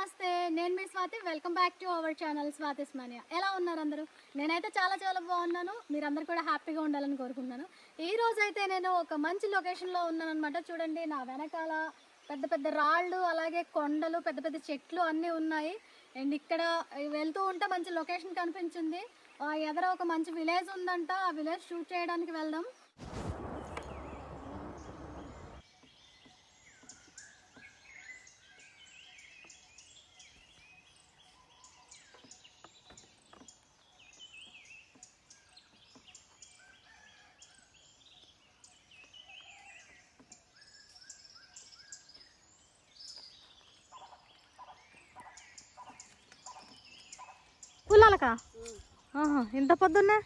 నమస్తే నేను మీ Swathi. Welcome back to our channel Swathi's mania ఎలా ఉన్నారు అందరూ? నేనైతే చాలా చాలా బాగున్నాను. మీరందరూ కూడా హ్యాపీగా ఉండాలని కోరుకుంటున్నాను. ఈ రోజు అయితే నేను ఒక మంచి లొకేషన్లో ఉన్నాను అనమాట చూడండి నా వెనకాల పెద్ద పెద్ద రాళ్ళు అలాగే కొండలు పెద్ద పెద్ద చెట్లు అన్నీ ఉన్నాయి. అండ్ ఇక్కడ వెళ్తూ ఉంటే మంచి లొకేషన్ కనిపించింది. ఎదర ఒక మంచి విలేజ్ ఉందంట. ఆ విలేజ్ షూట్ చేయడానికి వెళ్దాం. ఇంత పొద్దున్నే?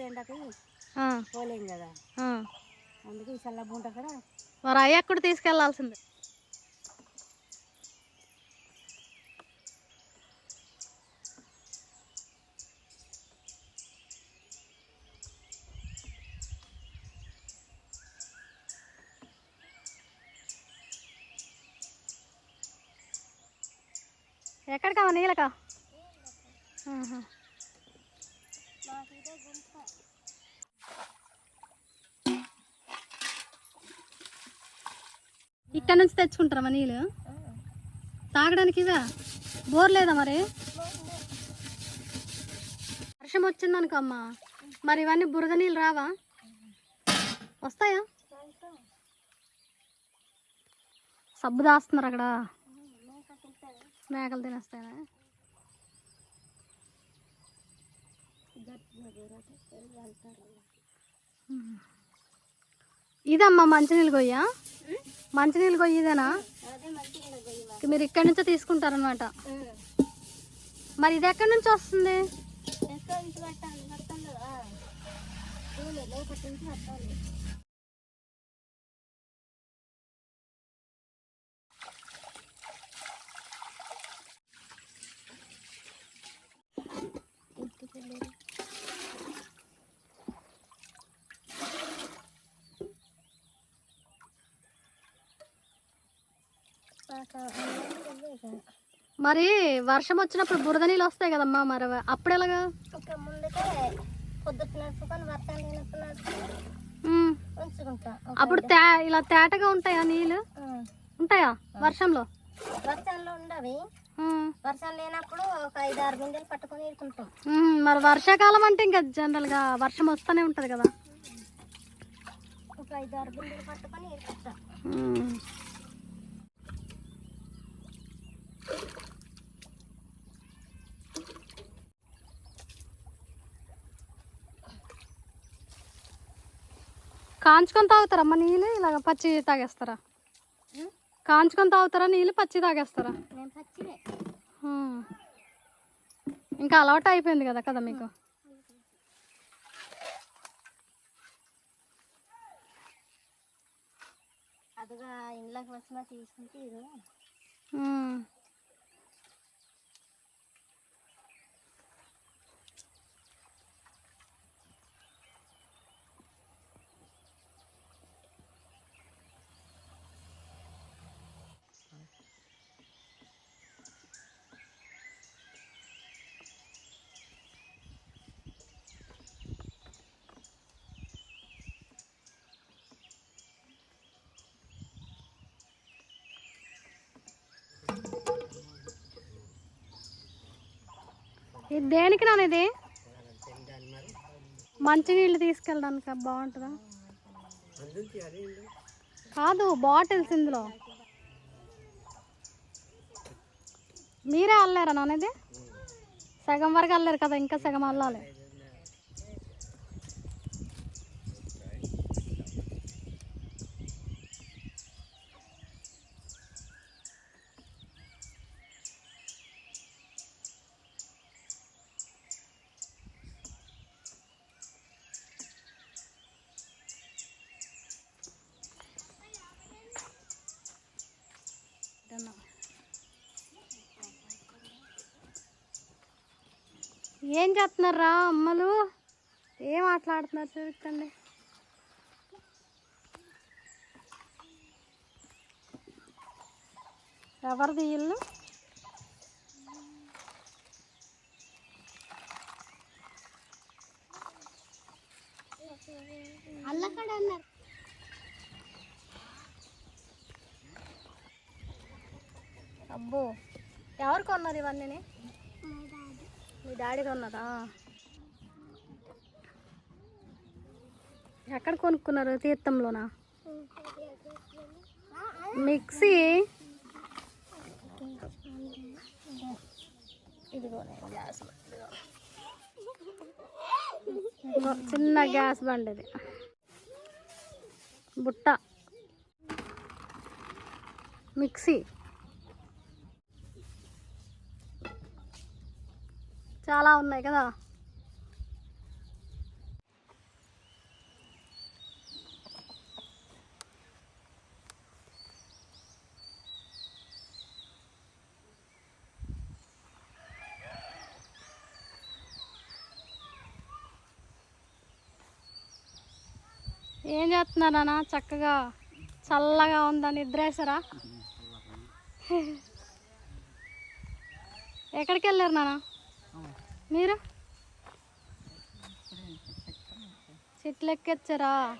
ఎండకి ఆ, పోలేం కదా. అందుకే ఈ చల్ల బుంట కూడా మరి తీసుకెళ్ళాల్సిందే. ఎక్కడికా నీళ్ళకా. ఇక్కడ నుంచి తెచ్చుకుంటారా నీళ్ళు? తాగడానికి ఇవా? బోర్ లేదా మరి? వర్షం వచ్చిందనుకో అమ్మా. మరి ఇవన్నీ బురద నీళ్ళు రావా? వస్తాయా? సబ్బు దాస్తున్నారు అక్కడ. మేకలు తినేస్తాయా? ఇదమ్మా మంచినీళ్ళు గొయ్య మంచినీళ్ళు గొయ్యి ఇదేనా మీరు ఇక్కడి నుంచే తీసుకుంటారనమాట మరి ఇది ఎక్కడి నుంచి వస్తుంది? మరి వర్షం వచ్చినప్పుడు బురద నీళ్ళు వస్తాయి కదమ్మా మరి అప్పుడు ఎలాగా? వర్షాలు అప్పుడు ఇలా తేటగా ఉంటాయా నీళ్ళు? ఉంటాయా వర్షంలో? వర్షాల్లో ఉండవి. వర్షం లేనప్పుడు ఒక ఐదు ఆరు బిందెలు పట్టుకొని ఇరుకుంటాం. ఉమ్, మరి వర్షాకాలం అంటే ఇంకా జనరల్గా వర్షం వస్తూనే ఉంటుంది కదా. ఒక ఐదు ఆరు బిందెలు పట్టుకొని ఇరుకుంటాం. ఉమ్. కాంచుకొని తాగుతారమ్మా నీళ్ళు? ఇలాగ పచ్చి తాగేస్తారా? కాంచుకొని తాగుతారా నీళ్ళు పచ్చి తాగేస్తారా. ఇంకా అలవాటు అయిపోయింది కదా కదా మీకు? అదిగా ఇంట్లోకి వచ్చినా తీసుకుంటే ఇది ఇది దేనికి నాన్న ఇది? మంచినీళ్ళు తీసుకెళ్ళడానికి? బాగుంటుందా? కాదు బాటిల్స్ ఇందులో. మీరే అల్లారా నాన్న ఇది? సగం వరకు అల్లారు కదా ఇంకా సగం అల్లాలి. ఏం చేస్తున్నారా అమ్మలు? ఏం మాట్లాడుతున్నారు చూడండి. ఎవరిది ఇల్లు? అల్లకడ అన్నారు. అబ్బో ఎవరు కొన్నారు ఇవన్నీ మీ ఉన్నదా? ఎక్కడ కొనుక్కున్నారు తీర్థంలోనా? మిక్సీ? చిన్న గ్యాస్ బండి ఇది. బుట్ట. మిక్సీ. చాలా ఉన్నాయి కదా. ఏం చేస్తున్నారా చక్కగా చల్లగా ఉందని నిద్రేసారా ఎక్కడికి వెళ్ళారు నాన్న? మీరు? చెట్లు ఎక్కొచ్చారా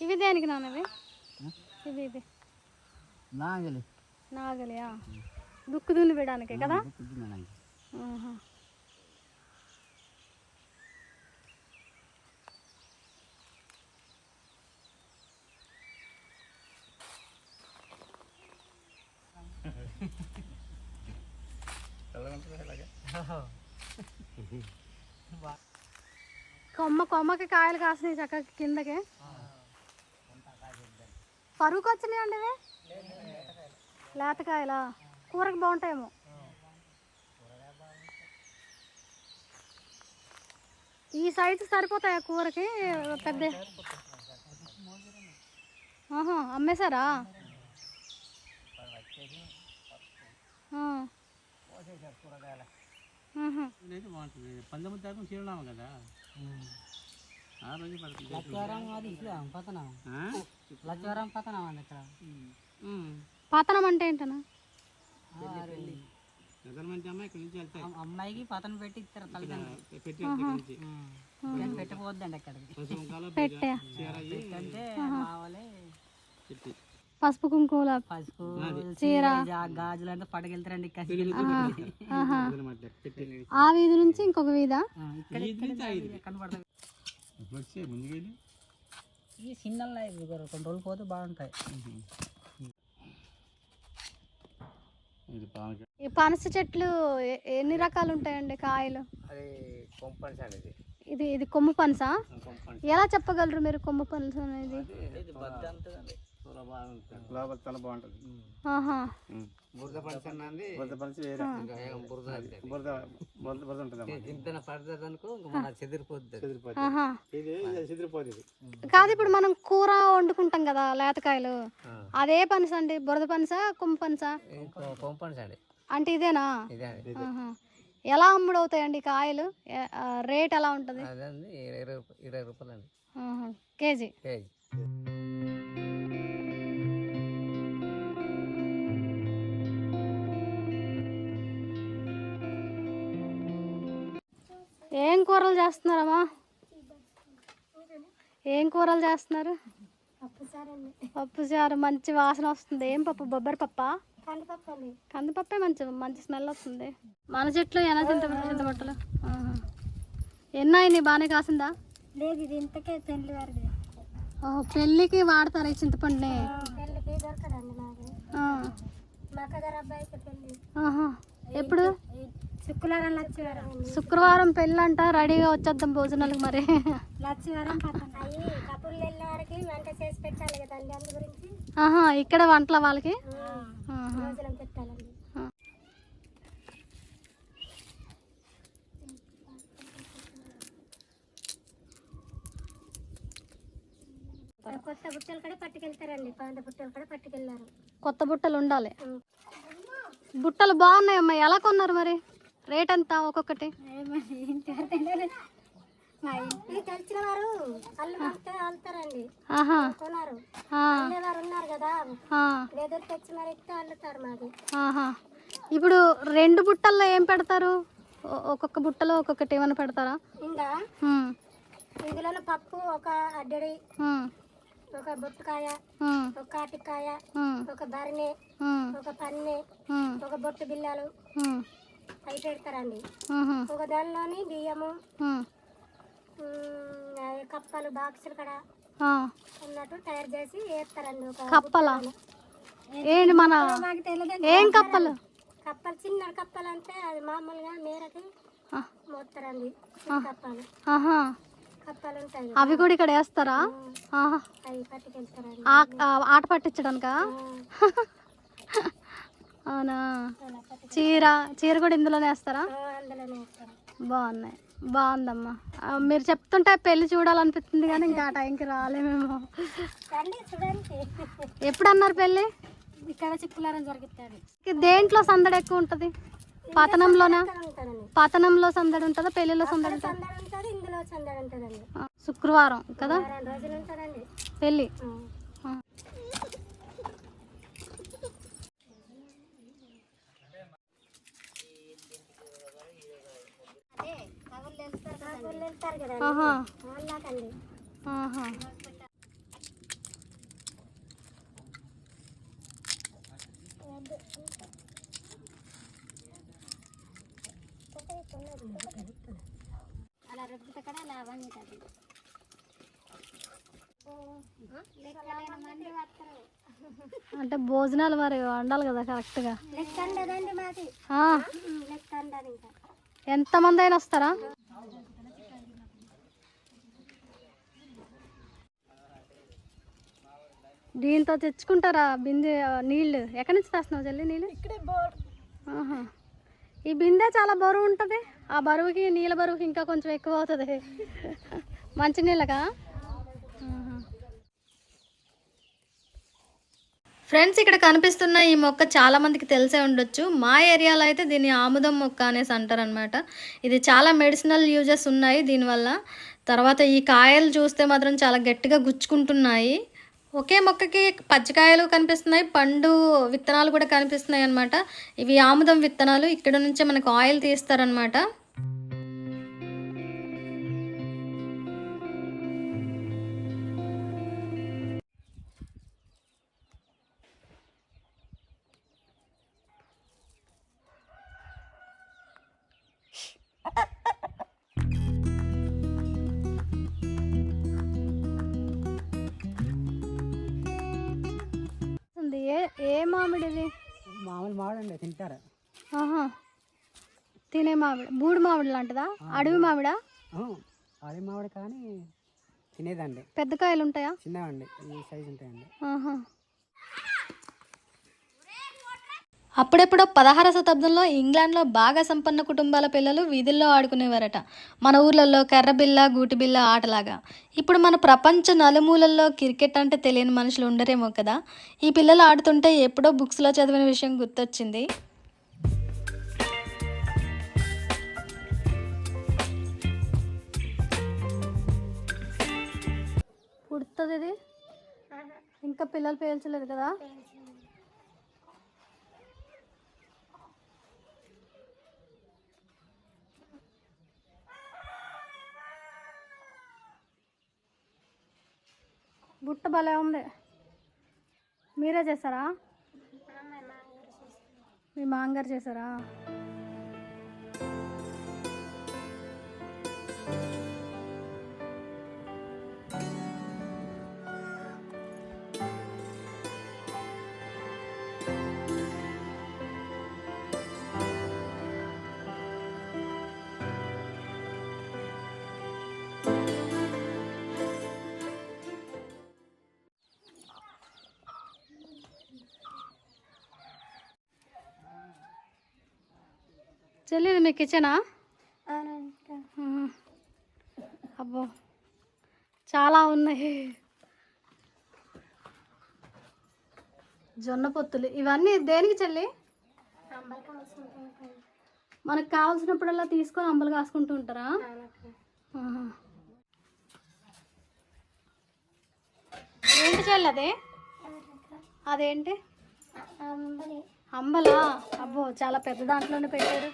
ఇవి దేనికి నాన్నవి? ఇవి ఇవి. నాగలి. నాగలియా? దుక్కు దున్ని వేయడానికే కదా? ఆహా. కొమ్మ కొమ్మకి కాయలు కాసినాయి చక్కగా కిందకి. పరుగుకి వచ్చినాయి అండి ఇవి? లేతకాయలా? కూరకి బాగుంటాయేమో. ఈ సైజు సరిపోతాయా కూరకి? పెద్ద ఆహా అమ్మేశారా? పంతొమ్మిది తారీఖు చిరునామా కదా. లచ్చవరం ఇట్లా పతనం? లచ్చవరం పతనం అండి ఇక్కడ. ఉమ్. పతనం అంటే ఏంటనా ఇద్దరు మంచి అమ్మాయి ఇక్కడి నుంచి వెళ్తాయి. అమ్- అమ్మాయికి పతనం పెట్టి ఇస్తారు తల్లిదండ్రులు. అక్కడికి కాలం పెట్టే చీర అయ్యి అంటే మా వాళ్ళే పెట్టి పసుపు కుంకుమల పసుపు చీర. గాజులు అంటే పడగెళ్తారండి ఆ వీధి నుంచి ఇంకొక వీధా ఈ చిన్న రోజులు పోతే బాగుంటాయి. ఈ పనస చెట్లు ఎన్ని రకాలు ఉంటాయండి కాయలు? ఇది. ఇది కొమ్ము పనస? ఎలా చెప్పగలరు మీరు కొమ్ము పనస అనేది? బాగుంటుంది. లోపల బాగుంటుంది. బురద బురద వేరే. బురద బురద బురద బురద ఉంటుంది ఇంత చెదిరిపోద్ది ఇది చెదిరిపోతుంది కాదు ఇప్పుడు మనం కూర వండుకుంటాం కదా లేతకాయలు. అదే పనస అండి బురద పనస కొమ్ము పనస? కొంపన్స్ అండి. అంటే ఇదేనా? ఇదే ఆహా. ఎలా అమ్ముడు అవుతాయండి కాయలు? రేట్ ఎలా ఉంటుంది? ఇరవై రూపాయలు అండి. కేజీ? కేజీ. ఏం కూరలు చేస్తున్నారమ్మా? ఏం కూరలు చేస్తున్నారు? పప్పు చారు మంచి వాసన వస్తుంది. ఏం పప్పు? బొబ్బరి పప్ప? కందిపప్పు మంచి మంచి స్మెల్ వస్తుంది. మన చెట్లు ఎలా చింత చింతపట్టలు? ఆహా. ఎన్ని అయినాయి బాగానే కాసిందా? లేదు ఇది ఇంతకే పెళ్ళి ఓహో, పెళ్ళికి వాడతారు ఈ చింతపండుని. ఎప్పుడు? శుక్రవారం శుక్రవారం పెళ్ళి అంట రెడీగా వచ్చేద్దాం భోజనాలకు మరి. ఆహా ఇక్కడ వంటల వాళ్ళకి? కొత్త బుట్టలు కూడా పట్టుకెళ్తారండి. పాత బుట్టలు కూడా పట్టుకెళ్ళారు కొత్త బుట్టలు ఉండాలి. బుట్టలు బాగున్నాయమ్మా. ఎలా కొన్నారు మరి? రేట్ ఎంత ఒక్కొక్కటి? ఆహా. ఇప్పుడు రెండు బుట్టల్లో ఏం పెడతారు? ఒక్కొక్క బుట్టలో ఒక్కొక్కటి ఏమైనా పెడతారా? ఇంకా ఇందులో పప్పు ఒక అడ్డడి ఒక బొట్టుకాయ ఒక కాటికాయ ఒక బరినె ఒక పన్నె ఒక బొట్టు బిళ్ళలు అవి పెడతారండి. ఒక దానిలోని బియ్యము కప్పలు బాక్సులు కూడా ఆ, ఉన్నట్టు తయారు చేసి వేస్తారండి ఒక కప్పలా? ఏంటి మన మాకు తెలియదండి. ఏం కప్పలు? కప్పలు చిన్న కప్పలు అంటే అది మామూలుగా మేరకి మోస్తారండి కప్పలు. ఆహా. కప్పలు ఉంటాయి. అవి కూడా ఇక్కడ వేస్తారా? అవి ఆట పట్టించడానికా? అవునా? చీర చీర కూడా ఇందులోనే వేస్తారా? బాగున్నాయి. బాగుందమ్మా. మీరు చెప్తుంటే పెళ్ళి చూడాలనిపిస్తుంది కానీ ఇంకా ఆ టైంకి రాలేమేమో. ఎప్పుడు అన్నారు పెళ్ళి? ఇక్కడ చిక్కులారం జరుగుతుంది. దేంట్లో సందడి ఎక్కువ ఉంటుంది? పతనంలోనా? పతనంలో సందడి ఉంటుందా? పెళ్ళిలో సందడి ఉంటుందా? శుక్రవారం కదా? పెళ్ళి. కదా ఆహా వాళ్ళకండి ఆహా. అలా రుబ్బితే కూడా వస్తారు అంటే భోజనాలు మరి వండాలి కదా కరెక్ట్గా లెక్క ఉండదండి మాది అయినా వస్తారా? దీంతో తెచ్చుకుంటారా బిందె నీళ్ళు? ఎక్కడి నుంచి తెస్తున్నావు చెల్లి నీళ్ళు? ఆహా. ఈ బిందె చాలా బరువు ఉంటుంది. ఆ బరువుకి నీళ్ళ బరువుకి ఇంకా కొంచెం ఎక్కువ అవుతుంది. మంచి నీళ్ళగా ఫ్రెండ్స్ ఇక్కడ కనిపిస్తున్న ఈ మొక్క చాలా మందికి తెలిసే ఉండొచ్చు. మా ఏరియాలో అయితే దీన్ని ఆముదం మొక్క అనేసి అంటారనమాట ఇది చాలా మెడిసినల్ యూజెస్ ఉన్నాయి దీనివల్ల. తర్వాత ఈ కాయలు చూస్తే మాత్రం చాలా గట్టిగా గుచ్చుకుంటున్నాయి. ఒకే మొక్కకి పచ్చికాయలు కనిపిస్తున్నాయి పండు విత్తనాలు కూడా కనిపిస్తున్నాయి అనమాట ఇవి ఆముదం విత్తనాలు. ఇక్కడ నుంచే మనకు ఆయిల్ తీస్తారనమాట ఏ మామిడి ఇది మామూలు మామిడి తింటారు. ఆహా. తినే మామిడి బూడి మామిడి లాంటిదా? అడవి మామిడా అదే మామిడి కానీ తినేదండి. పెద్ద కాయలు ఉంటాయా చిన్నవండి ఈ సైజు ఉంటాయండి ఆహా. అప్పుడెప్పుడో పదహార శతాబ్దంలో ఇంగ్లాండ్లో బాగా సంపన్న కుటుంబాల పిల్లలు వీధుల్లో ఆడుకునేవారట. మన ఊర్లలో కర్రబిల్ల గూటిబిల్ల ఆటలాగా. ఇప్పుడు మన ప్రపంచ నలుమూలల్లో క్రికెట్ అంటే తెలియని మనుషులు ఉండరేమో కదా? ఈ పిల్లలు ఆడుతుంటే ఎప్పుడో బుక్స్లో చదివిన విషయం గుర్తొచ్చింది. పుడుతుంది ఇది ఇంకా పిల్లలు పేల్చలేదు కదా? బుట్ట భలే ఉంది. మీరే చేస్తారా? మీ మాంగారు చేశారా చెల్లి ఇది మీ కిచెనా. అబ్బో. చాలా ఉన్నాయి. జొన్న పొత్తులు. ఇవన్నీ దేనికి చెల్లి? మనకు కావాల్సినప్పుడల్లా తీసుకొని అంబలు కాసుకుంటూ ఉంటారా. ఏంటి చెల్లి అదే? అదేంటి? అంబలి. అంబలా? అబ్బో చాలా పెద్ద దాంట్లోనే పెట్టారు.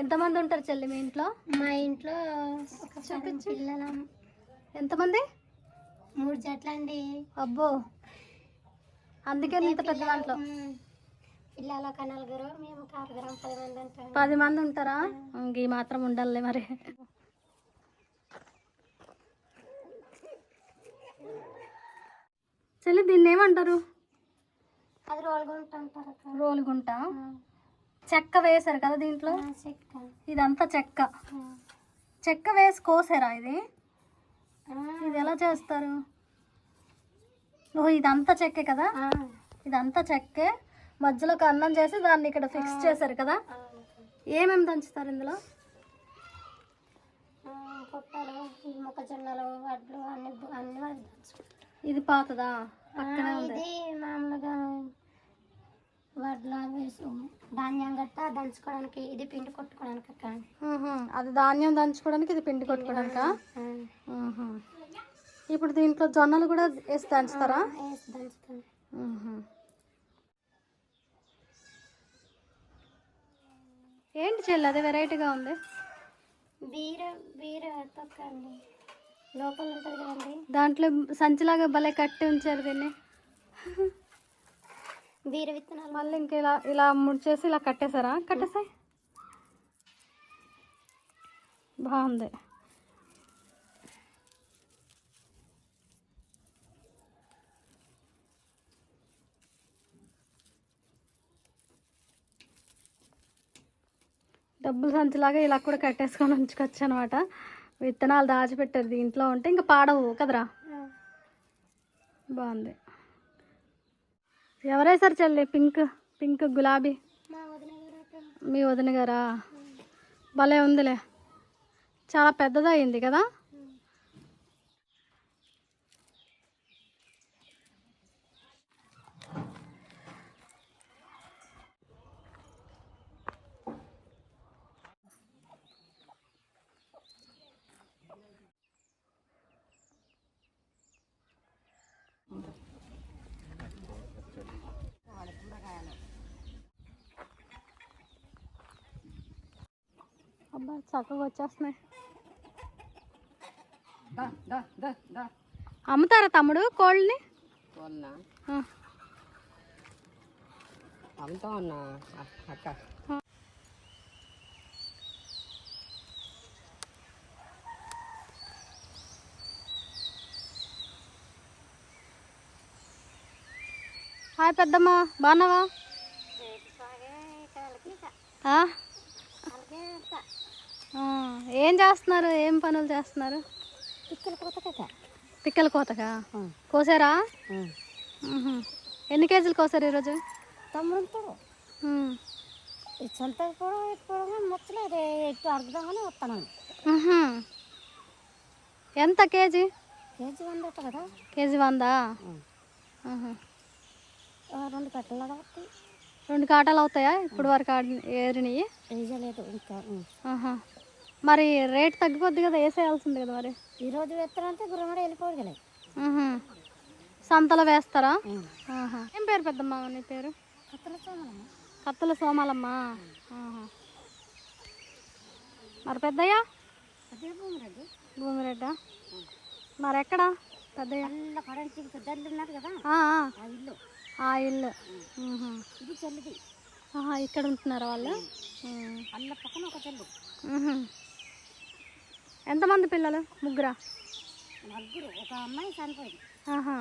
ఎంతమంది ఉంటారు చెల్లి మీ ఇంట్లో? మా ఇంట్లో పిల్లలం. ఎంతమంది? మూడు జట్లండి అబ్బో. అందుకే ఇంత పెద్ద దాంట్లో. పిల్లలు ఒక నలుగురు మేము ఒక ఆరుగురం పది మంది ఉంటాం. పది మంది ఉంటారా? ఇంక ఈ మాత్రం ఉండాలి మరి. చెల్లి దీన్ని ఏమంటారు అది రోలుగుంటుంటారు అక్క రోలుగుంట. చెక్క వేశారు కదా దీంట్లో? చెక్క. ఇదంతా చెక్క. చెక్క వేసి కోసారా ఇది? ఇది ఎలా చేస్తారు? ఓహో ఇదంతా చెక్కే కదా? ఇదంతా చెక్కే. మధ్యలో ఒక అన్నం చేసి దాన్ని ఇక్కడ ఫిక్స్ చేశారు కదా. ఏమేమి దంచుతారు ఇందులో? పుట్టలు మొక్కజొన్నలు వడ్లు అన్ని అన్ని. ఇది పాతదా? ఇది మామూలుగా వడ్లు సు- ధాన్యం గట్ట దంచుకోవడానికి ఇది పిండి కొట్టుకోవడానికి అక్క. అది ధాన్యం దంచుకోవడానికి ఇది పిండి కొట్టుకోవడానికా. ఇప్పుడు దీంట్లో జొన్నలు కూడా వేసి దంచుతారా? వేసి. ఏంటి చెల్లి అదే వెరైటీగా ఉంది? బీర బీర తొక్క అండి లోపల ఉంటుంది కదండి. దాంట్లో సంచిలాగా భలే కట్టి ఉంచారు దీన్ని బీర విత్తనాలు. మళ్ళీ ఇంకా ఇలా ఇలా ముడిచేసి ఇలా కట్టేశారా? కట్టేసాయి? బాగుంది. డబ్బులు సంచిలాగా ఇలా కూడా కట్టేసుకొని ఉంచుకోవచ్చు అనమాట విత్తనాలు దాచిపెట్టారు దీంట్లో ఉంటే ఇంకా పాడవు కదరా? బాగుంది. ఎవరేసారు చెల్లి? పింక్ పింక్ గులాబీ? మీ వదిన గారా? భలే ఉందిలే. చాలా పెద్దది అయింది కదా? అబ్బా చక్కగా వచ్చేస్తున్నాయి. అమ్ముతారా తమ్ముడు కోళ్ళని. అమ్ముతా ఉన్నా అక్క. హాయ్ పెద్దమ్మ బాగున్నావా? ఏం చేస్తున్నారు? ఏం పనులు చేస్తున్నారు? పిక్కల కోతకక్క పిక్కల కోతకా? కోసారా. ఎన్ని కేజీలు కోసారు ఈరోజు? తమ్ముడు సొంత కూడా మొత్తం అదే ఎత్తు అర్థమని వస్తాను మ్హూ. ఎంత కేజీ? కేజీ వంద కదా. కేజీ వందా? రెండు కట్టలు కాబట్టి రెండు కాటాలు అవుతాయా? ఇప్పుడు వరకు ఆడి ఏరినవి వేయలేదు ఇంకా. మరి రేట్ తగ్గిపోద్ది కదా వేసేయాల్సింది కదా మరి. ఈరోజు వేస్తారంటే గుర్రమడ వెళ్ళిపోదు కదా. సంతలో వేస్తారా? ఆహా. ఏం పేరు పెద్దమ్మ నీ పేరు? కత్తలు సోమాలమ్మ. ఆహా. మరి పెద్దయ్య? భూమిరెడ్డి. మరి ఎక్కడ? పెద్దయ్య? అల్ల కరెంట్ పెద్దలు ఉన్నారు కదా. ఆ, ఆ. ఆ ఇల్లు. ఆ ఇల్లు. మ్హూ. ఇది చెల్లిది. ఆహా, ఇక్కడ ఉంటున్నారా వాళ్ళు. అల్ల పక్కన ఒక చెల్లు. మ్హూ. ఎంతమంది పిల్లలు? ముగ్గురా? నలుగురు ఒక అమ్మాయి చనిపోయింది. ఆహా.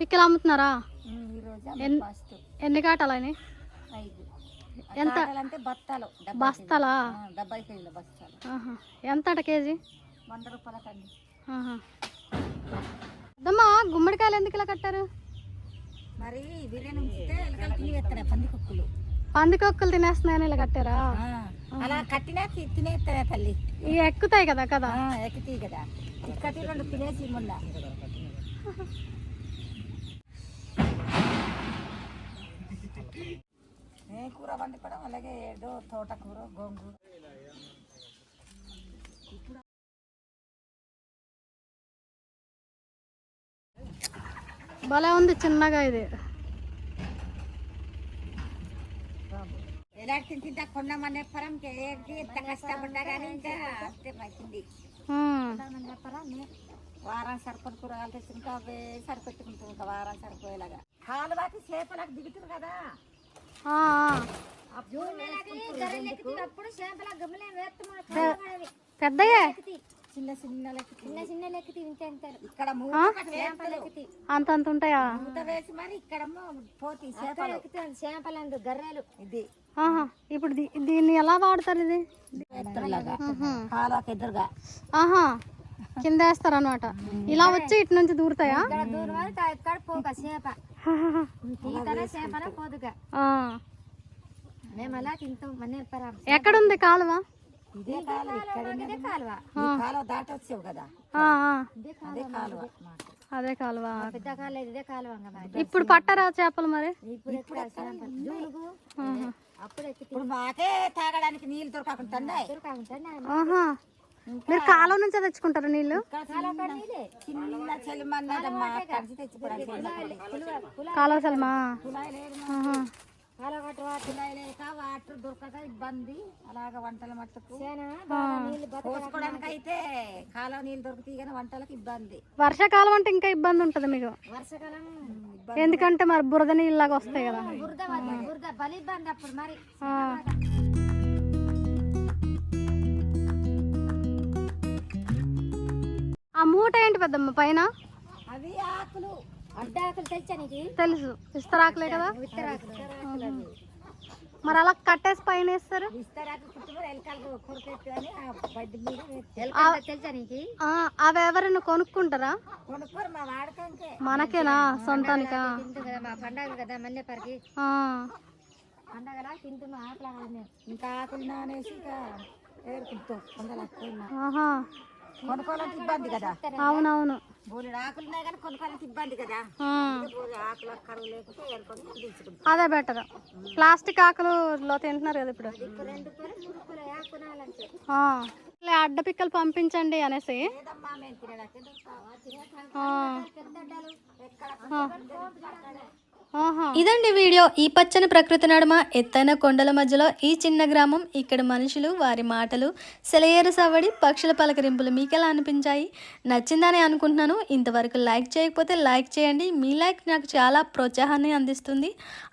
పిక్కలు అమ్ముతున్నారా? ఎన్ని కాటాలని ఎంత? అంటే బత్తాలు బస్తాలా? డెబ్బై కేజీల బస్తాలు. ఎంత అట కేజీ? వంద రూపాయల కండి ఆహా. అమ్మా గుమ్మడికాయలు ఎందుకు ఇలా కట్టారు? మరి బిర్యానీ ఉంచితే ఎలకలు తిని వేస్తాయి పంది కుక్కలు. పందికొక్కులు తినేస్తున్నాయని ఇలా కట్టారా? అలా కట్టినా తి- తినేస్తారా తల్లి. ఇవి ఎక్కుతాయి కదా కదా? ఆ, ఎక్కితీ కదా. ఇక్కటి రెండు తినేసి మొన్న ఏ కూర వండుకోవడం అలాగే ఏదో తోటకూర గోంగూర. భలే ఉంది చిన్నగా ఇది. ఎలాంటి తింటా? కొన్నామనే పరం ఎంత కష్టపడ్డా కానీ ఇంకా అంతే. చెప్పరా వారం సరిపడి కూరగాయలు తెచ్చుకుంటా అవే సరిపెట్టుకుంటూ ఇంకా వారం సరిపోయేలాగా. కాలు బాకి చేపలకు దిగుతుంది కదా. పెద్దయే చిన్న చిన్న లెక్క చిన్న చిన్న ఇంకెంతారు ఇక్కడ. అంత అంత ఉంటాయా? మూత వేసి మరి ఇక్కడ పోతి చేపలు. గర్రెలు. ఇది. ఆహా ఇప్పుడు దీ- దీన్ని ఎలా వాడతారు ఇది? ఎదురుగా. ఆహా కింద వేస్తారు అనమాట ఇలా వచ్చి ఇటు నుంచి దూరుతాయా? దూరం చేప. ఎక్కడుంది కాలువ? ఇదే కాలువ. కాలువ. దాటొచ్చావు కదా. అదే కాలువ. అదే కాలువ. పెద్ద కాలువ ఇదే కాలువ ఇంకా మరి ఇప్పుడు పట్టరా చేపలు మరి? ఇప్పుడు అప్పుడు మాకే తాగడానికి నీళ్ళు దొరకకుండా కాకుండా ఆహా. మీరు కాలువ నుంచే తెచ్చుకుంటారు నీళ్ళు? కాలువ సల్మా? వాటర్ దొరకక ఇబ్బంది. అలాగ వంటల మట్టుకు. పోసుకోవడానికి అయితే కాలువ నీళ్ళు దొరుకుతాయి కానీ వంటలకు ఇబ్బంది. వర్షాకాలం అంటే ఇంకా ఇబ్బంది ఉంటుంది మీకు. వర్షాకాలం ఎందుకంటే మరి బురద నీళ్ళలాగా వస్తాయి కదా. బురద బురద బలి ఇబ్బంది అప్పుడు మరి. మూట ఏంటి పెద్దమ్మ పైన? అవి ఆకులు అడ్డాకులు తెలుసా నీకు? తెలుసు. ఇస్తరాకులే కదా? మరి అలా కట్టేసి పైన వేస్తారు? అవి ఎవరైనా కొనుక్కుంటారా? మనకేనా? సొంతానికా? పండగ కదా మల్లెపరికి. పండగలా ఆకలి ఇంకా ఆకులు నానేసి ఇంకా ఏరుకుంటాం కొందరు ఆకులు ఆహా. కొనుక్కోవాలంటే ఇబ్బంది కదా? అవునవును. బోలి ఆకులు ఉన్నాయి కానీ కొనుక్కోవాలంటే ఇబ్బంది కదా? ఆకులు కరువు లేకపోతే తీసుకుంటాం అదే బెటర్. ప్లాస్టిక్ ఆకులు తింటున్నారు కదా ఇప్పుడు? రెండు మూడు ఆకునాలంటే అడ్డ పిక్కలు పంపించండి అనేసి. తినడానికి ఇదండి వీడియో. ఈ పచ్చని ప్రకృతి నడుమ ఎత్తైన కొండల మధ్యలో ఈ చిన్న గ్రామం. ఇక్కడ మనుషులు వారి మాటలు సెలయేరు సవడి పక్షుల పలకరింపులు మీకు ఎలా అనిపించాయి? నచ్చిందని అనుకుంటున్నాను. ఇంతవరకు లైక్ చేయకపోతే లైక్ చేయండి. మీ లైక్ నాకు చాలా ప్రోత్సాహాన్ని అందిస్తుంది.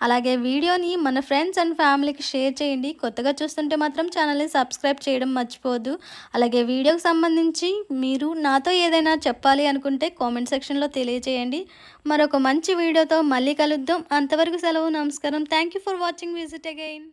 అలాగే వీడియోని మన ఫ్రెండ్స్ అండ్ ఫ్యామిలీకి షేర్ చేయండి. కొత్తగా చూస్తుంటే మాత్రం ఛానల్ని సబ్స్క్రైబ్ చేయడం మర్చిపోవద్దు. అలాగే వీడియోకి సంబంధించి మీరు నాతో ఏదైనా చెప్పాలి అనుకుంటే కామెంట్ సెక్షన్లో తెలియజేయండి మరొక మంచి వీడియోతో మళ్ళీ కలుద్దాం. అంతవరకు సెలవు నమస్కారం. Thank you for watching visit again